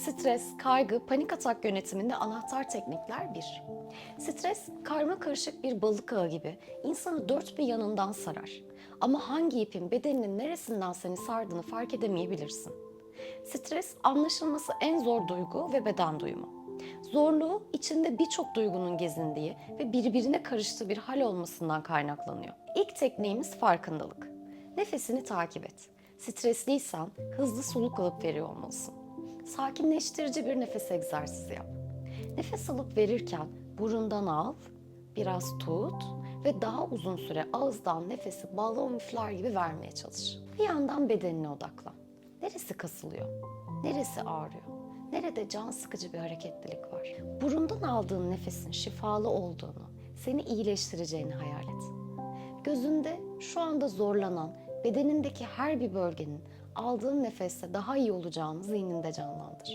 Stres, kaygı, panik atak yönetiminde anahtar teknikler 1. Stres, karma karışık bir balık ağı gibi insanı dört bir yanından sarar. Ama hangi ipin bedeninin neresinden seni sardığını fark edemeyebilirsin. Stres, anlaşılması en zor duygu ve beden duyumu. Zorluğu içinde birçok duygunun gezindiği ve birbirine karıştığı bir hal olmasından kaynaklanıyor. İlk tekniğimiz farkındalık. Nefesini takip et. Stresliysen hızlı soluk alıp veriyor olmalısın. Sakinleştirici bir nefes egzersizi yap. Nefes alıp verirken burundan al, biraz tut ve daha uzun süre ağızdan nefesi balon üfler gibi vermeye çalış. Bir yandan bedenine odaklan. Neresi kasılıyor? Neresi ağrıyor? Nerede can sıkıcı bir hareketlilik var? Burundan aldığın nefesin şifalı olduğunu, seni iyileştireceğini hayal et. Gözünde şu anda zorlanan bedenindeki her bir bölgenin aldığın nefeste daha iyi olacağını zihninde canlandır.